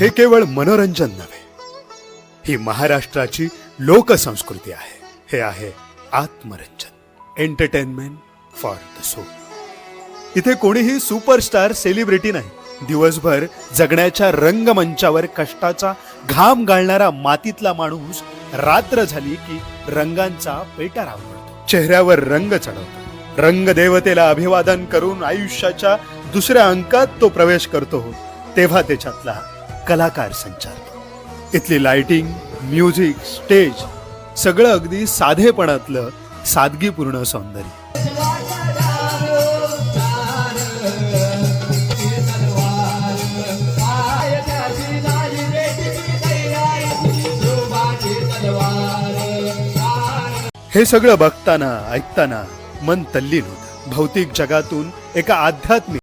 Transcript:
हे केवळ मनोरंजन नव्हे ही महाराष्ट्राची लोकसंस्कृती आहे. हे आहे आत्मरंजन एंटरटेनमेंट फॉर द सोल. इथे कोणीही सुपरस्टार सेलिब्रिटी नाही. दिवसभर जगण्याच्या रंगमंचावर कष्टाचा घाम गाळणारा मातीतला माणूस रात्र झाली की रंगांचा पेटा रावतो चेहऱ्यावर रंग चढवतो. रंगदेवतेला अभिवादन करून आयुष्याच्या दुसऱ्या अंकात तो प्रवेश करतो. तेव्हा त्याच्यातला कलाकार संचार इथली लाइटिंग म्युझिक स्टेज सगळं अगदी साधेपणातलं सादगीपूर्ण सौंदर्य. हे सगळं बघताना ऐकताना मन तल्लीन होत. भौतिक जगातून एका आध्यात्मिक